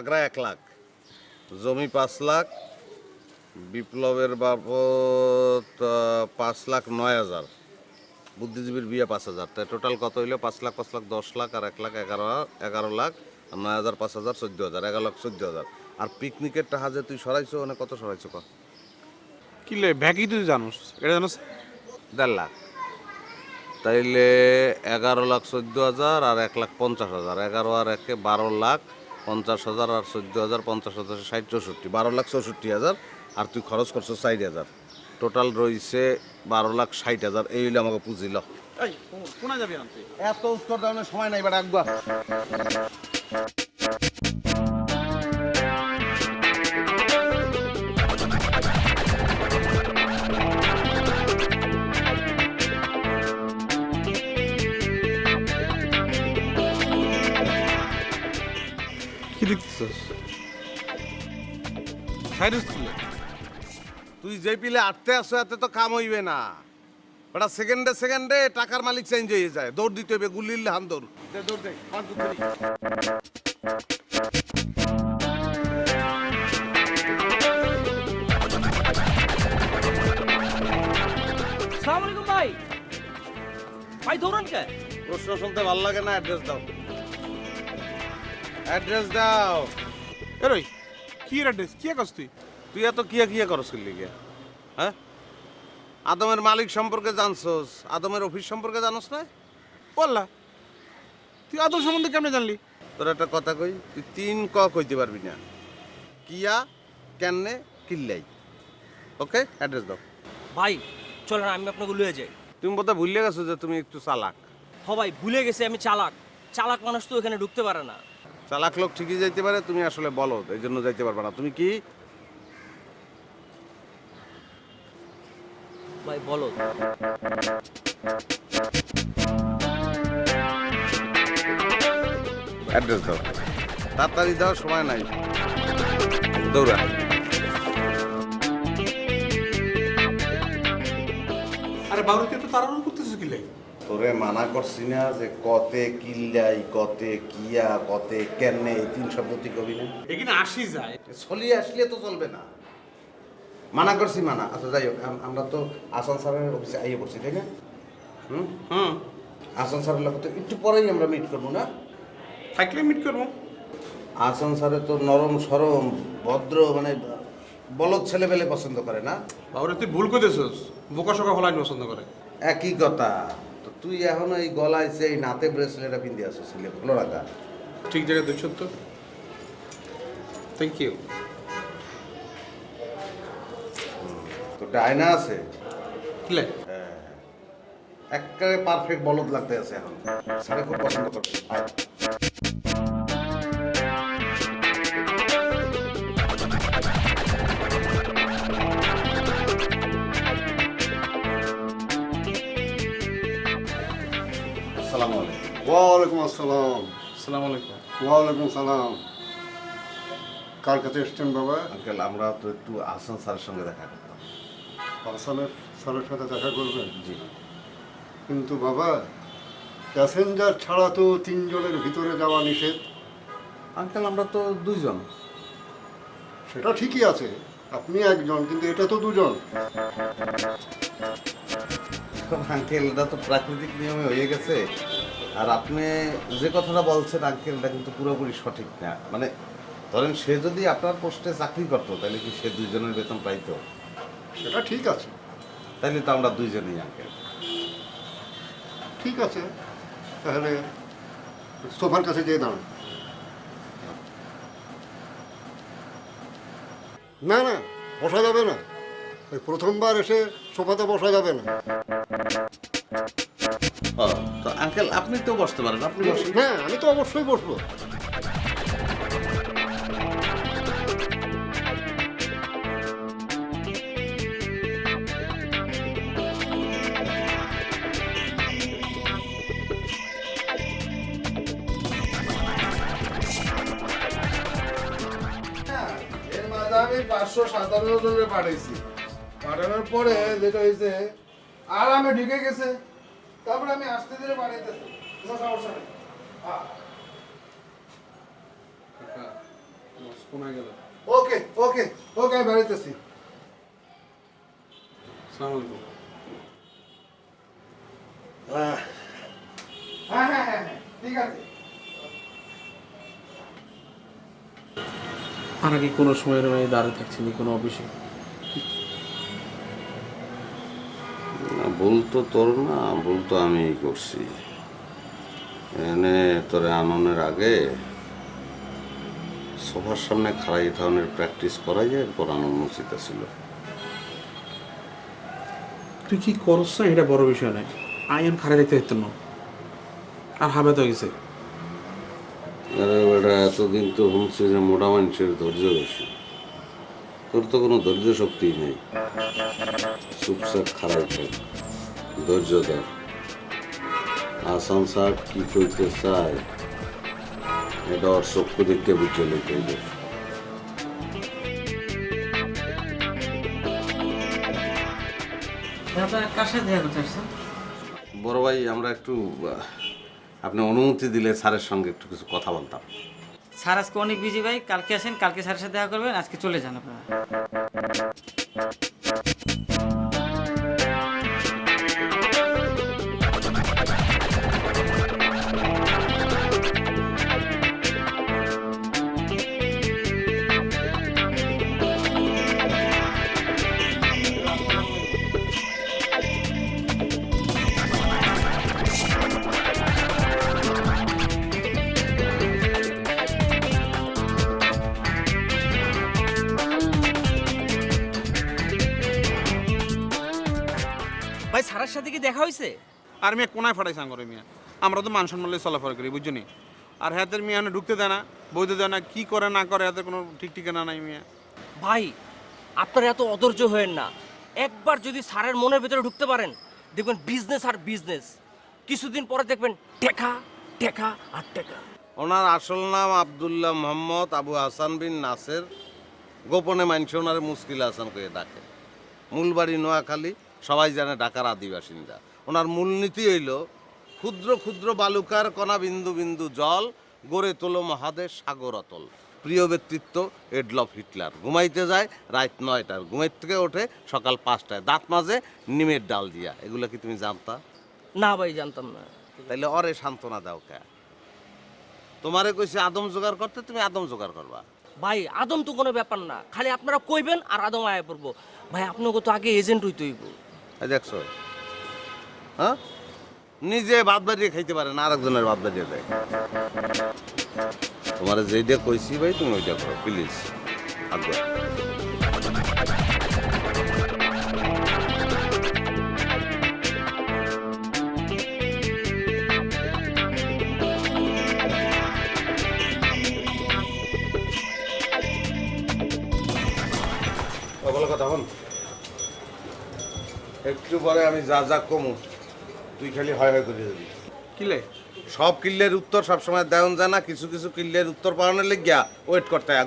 বাগড়া এক লাখ জমি পাঁচ লাখ বিপ্লবের বাবদ পাঁচ লাখ নয় হাজার। বুদ্ধিজীবীর বিয়ে পাঁচ হাজার। তাই টোটাল কত হইল? পাঁচ লাখ পাঁচ লাখ দশ লাখ আর এক লাখ এগারো এগারো লাখ আর নয় হাজার পাঁচ হাজার চোদ্দ হাজার এগারো লাখ চোদ্দ হাজার। আর পিকনিকের টাকা যে তুই সরাইছো মানে কত সরাইছো ক? কি লে ভ্যাকি তুই জানোস? এটা জানোস? দেড় লাখ। তাইলে এগারো লাখ চোদ্দ হাজার আর এক লাখ পঞ্চাশ হাজার। এগারো আর একে বারো লাখ পঞ্চাশ হাজার আর চোদ্দ হাজার পঞ্চাশ হাজার ষাট চৌষট্টি বারো লাখ চৌষট্টি হাজার আর তুই খরচ করছ ষাট হাজার। টোটাল রয়েছে বারো লাখ ষাট হাজার। এই হইলে আমাকে পুঁজিল এই কোনা যাবি আনতে এত উত্তর দেওয়ার সময় নাই এবার একবার। কি দেখতেছিস? তুই তুই যে পিলে আটতে আসো এতে তো কাম হইবে না। ওটা সেকেন্ডে সেকেন্ডে টাকার মালিক চেঞ্জ হয়ে যায়। দৌড় দিতে হবে গুলিলে হান দৌড়। দৌড় ভাই। ভাই দৌড়ান কে? প্রশ্ন শুনতে ভালো লাগে না অ্যাড্রেস দাও। অ্যাড্রেস দাও। এরই কি রে ড্রেস কি করছ তুই? তুই এত কিয়া কিয়া করস লিগে? হ্যাঁ? আদমের মালিক সম্পর্কে জানছস আদমের অফিস সম্পর্কে জানোস না? বললা তুই আদম সম্বন্ধে কেমনে জানলি? তোর একটা কথা কই তুই তিন ক কইতে পারবি না। কিয়া কেনে কিল্লাই। ওকে অ্যাড্রেস দাও। ভাই চলেন আমি আপনাকে লুয়ে যাই। তুমি বোধহয় ভুলে গেছো যে তুমি একটু চালাক। হ ভাই ভুলে গেছি আমি চালাক। চালাক মানুষ তো এখানে ঢুকতে পারে না। চালাক লোক ঠিকই যাইতে পারে তুমি আসলে বলো এই জন্য যাইতে পারবে না। তুমি কি? ভাই বলো। অ্যাড্রেস দাও। তাড়াতাড়ি দাও সময় নাই। দৌড়া। আরে বাবুকে তো লাই তোরে মানা করছি না যে কতে কিল্লাই কতে কিয়া কতে কেনে এই তিন শব্দ তুই কবি না? এখানে আসি যায়। চলিয়ে আসলে তো চলবে না। মানা করছি মানা। আচ্ছা যাই হোক আমরা তো আসান স্যারের অফিসে আইয়ে পড়ছি তাই না? হুম? হুম। আসান স্যারের লোক তো একটু পরেই আমরা মিট করব না? থাকলে মিট করব। আসান স্যারে তো নরম সরম ভদ্র মানে বলদ ছেলে পেলে পছন্দ করে না? বাবুরে তুই ভুল করতেছিস বোকা সোকা ফলাই পছন্দ করে। একই কথা। তুই এখন এই গলায় সেই নাতে ব্রেসলেটটা পিন্ধে আসো ছেলে ভালো রাখা ঠিক জায়গা দুই সত্য। থ্যাংক ইউ তো ডায়না আছে? কিলে? লাই একেবারে পারফেক্ট বলদ লাগতে আছে এখন। স্যারে খুব পছন্দ করবে। ওয়ালাইকুম আসসালাম। আসসালামু আলাইকুম ওয়ালাইকুম সালাম। কার কাছে এসছেন বাবা? আঙ্কেল আমরা তো একটু আসান স্যারের সঙ্গে দেখা করতাম। স্যারের সাথে দেখা করবেন? জি। কিন্তু বাবা প্যাসেঞ্জার ছাড়া তো তিনজনের ভিতরে যাওয়া নিষেধ। আঙ্কেল আমরা তো দুইজন। সেটা ঠিকই আছে। আপনি একজন কিন্তু এটা তো দুজন। আঙ্কেল এটা তো প্রাকৃতিক নিয়মে হয়ে গেছে। আর আপনি যে কথাটা বলছেন আঙ্কেল এটা কিন্তু পুরোপুরি সঠিক না। মানে ধরেন সে যদি আপনার পোস্টে চাকরি করতো তাহলে কি সে দুইজনের বেতন পাইতো? সেটা ঠিক আছে। তাহলে তো আমরা দুইজনই আঙ্কেল ঠিক আছে তাহলে সোফার কাছে যেয়ে দাঁড়ান। না না বসা যাবে না। ওই প্রথমবার এসে সোফাতে বসা যাবে না। আঙ্কেল আপনি তো বসতে পারেন আপনি বসেন। হ্যাঁ আমি তো অবশ্যই বসবো। এর মাঝে আমি পাঁচশো সাতান্ন জনের পাঠাইছি পাঠানোর পরে যেটা হয়েছে আরামে ঢুকে গেছে। তারপরে আমি আস্তে ধীরে পাঠাইতেছি কোনো সমস্যা নেই। ওকে ওকে ওকে আমি হ্যাঁ হ্যাঁ হ্যাঁ হ্যাঁ ঠিক আছে। আর কি কোনো সময়ের দাঁড়িয়ে থাকছি না কোনো অফিসে? ভুল তো তোর না ভুল তো আমিই করছি। এনে তোরে আননের আগে সোফার সামনে খাড়াই ধরনের প্র্যাকটিস করা যায় এরপর আনন্দ উচিত ছিল তুই কি করছ না? এটা বড় বিষয় নয়। আইন খারাপ দেখতে হইতো না। আর হাবে তো গেছে। আরে বেটা এতদিন তো শুনছি যে মোটা মানুষের ধৈর্য বেশি। তোর তো কোনো ধৈর্য শক্তি নেই। চুপচাপ খারাপ হয় ধৈর্য ধর। আসান সাহেব কি করতে চায় এটা ওর চক্ষু দেখতে বুঝে লেগে যায় আপনারা কার সাথে দেখা বড় ভাই আমরা একটু আপনি অনুমতি দিলে স্যারের সঙ্গে একটু কিছু কথা বলতাম। স্যার আজকে অনেক বিজি ভাই। কালকে আসেন কালকে স্যারের সাথে দেখা করবেন। আজকে চলে যান আপনারা। দেখা হয়েছে আর মিয়া কোনায় ফাটাইছে আঙ্গরে মিয়া? আমরা তো মান সম্মান লইয়া চলাফেরা করি বুঝছ নি? আর হাতের মিয়া ঢুকতে দেয় না বইতে দেয় না কি করে না করে হাতের কোনো ঠিক ঠিকানা নাই মিয়া। ভাই আপনারা এত অধৈর্য হয়েন না। একবার যদি স্যারের মনের ভিতরে ঢুকতে পারেন দেখবেন বিজনেস আর বিজনেস কিছুদিন পরে দেখবেন টেকা টেকা আর টেকা। ওনার আসল নাম আব্দুল্লাহ মোহাম্মদ আবু হাসান বিন নাসের। গোপনে মানুষ ওনার মুশকিল হাসান করে ডাকে। মূল বাড়ি নোয়াখালী। সবাই জানে ঢাকার আদিবাসিন্দা। ওনার মূলনীতি হইল ক্ষুদ্র ক্ষুদ্র বালুকার কণা বিন্দু বিন্দু জল গড়ে তোলো মহাদেশ সাগর অতল। প্রিয় ব্যক্তিত্ব এডলফ হিটলার। ঘুমাইতে যায় রাত নয়টার। ঘুমাইতে থেকে ওঠে সকাল পাঁচটায়। দাঁত মাঝে নিমের ডাল দিয়া। এগুলো কি তুমি জানতা? না ভাই জানতাম না। তাইলে অরে সান্ত্বনা দাও কে? তোমারে কইছে আদম জোগাড় করতে তুমি আদম জোগাড় করবা। ভাই আদম তো কোনো ব্যাপার না। খালি আপনারা কইবেন আর আদম আয়া পড়ব। ভাই আপনাকে তো আগে এজেন্ট হইতে হইব। দেখছ? হ্যাঁ? নিজে ভাত বাড়িয়ে খাইতে পারে না, আরেকজনের ভাত বাড়িয়ে দেয়। তোমার যেইটা কইছি ভাই, তুমি ওইটা করো প্লিজ আজ্ঞা একটু পরে আমি যা যা কমু তুই খালি হয় হয় করে দিবি। কিলে? সব কিল্লের উত্তর সবসময় দেওয়া যায় না কিছু কিছু কিল্লের উত্তর পাওয়ানোর লেগিয়া ওয়েট করতে হয়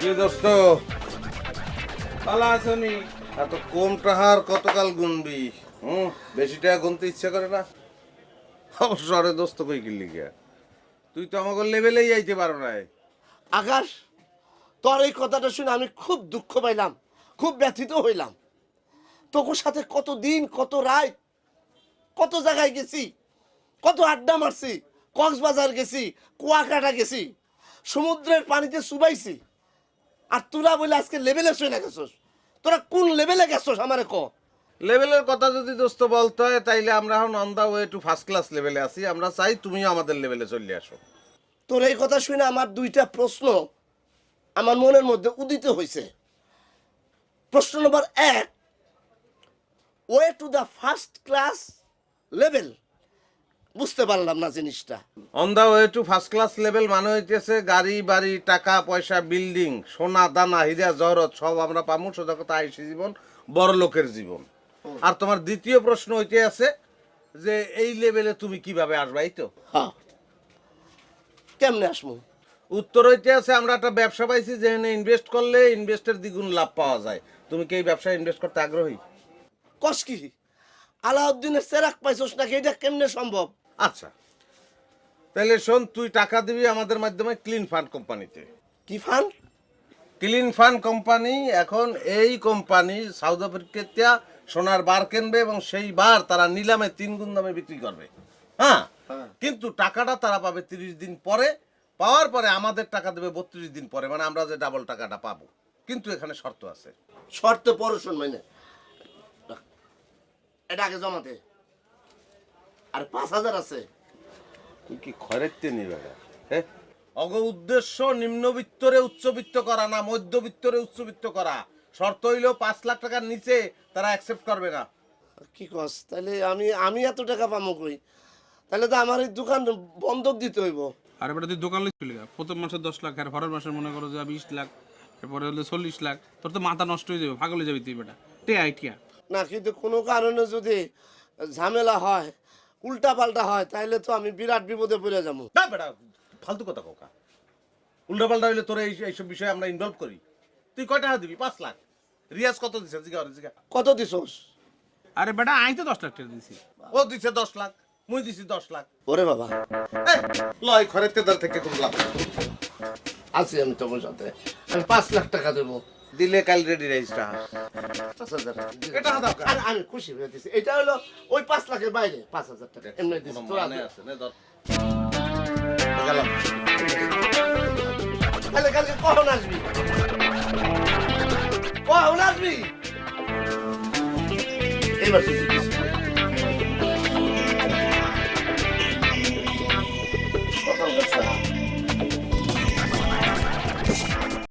কি দোস্ত আসনি এত কম টাহার কতকাল গুনবি? হুম? বেশি টাকা গুনতে ইচ্ছা করে না? অবশ্য আরে দোস্ত কই কিনলি গিয়া? তুই তো আমাকে লেভেলেই যাইতে পারো না আকাশ, তোর এই কথাটা শুনে আমি খুব দুঃখ পাইলাম, খুব ব্যথিত হইলাম। তোর সাথে কত দিন কত রাত, কত জায়গায় গেছি, কত আড্ডা মারছি, কক্সবাজার গেছি, কুয়াকাটা গেছি, সমুদ্রের পানিতে চুবাইছি আর তোরা বলে আজকে লেভেলে চলে গেছস। তোরা কোন লেভেলে গেছস আমারে ক? লেভেলের কথা যদি দোস্ত বলতে হয় তাইলে আমরা এখন on the way to first class লেভেলে আছি। আমরা চাই তুমিও আমাদের লেভেলে চলে আসো। তোর এই কথা শুনে আমার দুইটা প্রশ্ন আমার মনের মধ্যে উদিত হয়েছে প্রশ্ন নম্বর এক way to the first class level বুঝতে পারলাম না জিনিসটা। On the way to first class level মানে হইতেছে গাড়ি বাড়ি টাকা পয়সা বিল্ডিং সোনা দানা হীরা জহরত সব আমরা পামু। সোজা কথা আইসি জীবন বড় লোকের জীবন। আর তোমার দ্বিতীয় প্রশ্ন হইতে আছে যে এই লেভেলে তুমি কীভাবে আসবা এই তো? হ্যাঁ। কেমনে আসব? উত্তর হইতে আছে আমরা একটা ব্যবসা পাইছি যেখানে ইনভেস্ট করলে ইনভেস্টের দ্বিগুণ লাভ পাওয়া যায়। তুমি কি এই ব্যবসায় ইনভেস্ট করতে আগ্রহী? কস কি? আলাউদ্দিনের সেরাক পাইছস নাকি? এটা কেমনে সম্ভব? আচ্ছা। তাহলে শোন তুই টাকা দিবি আমাদের মাধ্যমে ক্লিন ফান্ড কোম্পানিতে কি ফান্ড? ক্লিন ফান্ড কোম্পানি এখন এই কোম্পানি সাউথ আফ্রিকাতে সোনার বার কিনবে এবং সেই বার তারা নিলামে তিন গুণ দামে বিক্রি করবে। হ্যাঁ? কিন্তু টাকাটা তারা পাবে তিরিশ দিন পরে। পাওয়ার পরে আমাদের টাকা দেবে বত্রিশ দিন পরে। মানে আমরা যে ডাবল টাকাটা পাবো। কিন্তু এখানে শর্ত আছে। শর্ত পড়াশোন মানে এটা আগে জমাতে আর পাঁচ হাজার আছে। তুই কি খরেতে নিবে হ্যাঁ অগ উদ্দেশ্য নিম্নবিত্তরে উচ্চবিত্ত করা না মধ্যবিত্তরে উচ্চবিত্ত করা? শর্ত হইল পাঁচ লাখ টাকার নিচে তারা অ্যাকসেপ্ট করবে না। কি কস? তাহলে আমি আমি এত টাকা পাবো কই? তাহলে তো আমার এই দোকান বন্ধক দিতে হইব। আর এবার তুই দোকান লিখ চলে গা প্রথম মাসে দশ লাখ আর পরের মাসে মনে করো যে বিশ লাখ এরপরে হলে চল্লিশ লাখ তোর তো মাথা নষ্ট হয়ে যাবে পাগল হয়ে যাবি তুই বেটা। টে আইটিয়া না কিন্তু কোনো কারণে যদি ঝামেলা হয় উল্টা পাল্টা হয় তাহলে তো আমি বিরাট বিপদে পড়ে যাব। না বেটা ফালতু কথা কোকা উল্টা পাল্টা হইলে তোরা এই এইসব বিষয়ে আমরা ইনভলভ করি। তুই কয় টাকা দিবি? পাঁচ লাখ। রিয়াজ কত দিছে? জিগা জিগা। কত দিছস? আরে বেটা আই তো দশ লাখ টাকা দিয়েছি ও দিছে দশ লাখ মুই দিছি দশ লাখ। ওরে বাবা। এই, লয় ঘরের তেদার থেকে কোন লাভ আছি আমি তোমার সাথে। আমি পাঁচ লাখ টাকা দেবো। দিলে কাল রেডি রাইসটা পাঁচ হাজার। টাকা। এটা কা? আর আমি খুশি হয়ে দিছি। এটা হলো ওই পাঁচ লাখের বাইরে। পাঁচ হাজার টাকা। এমনি দিছি। তোরা। আছে না? গেলাম। তাহলে কালকে কখন আসবি? এবার তুই দিস।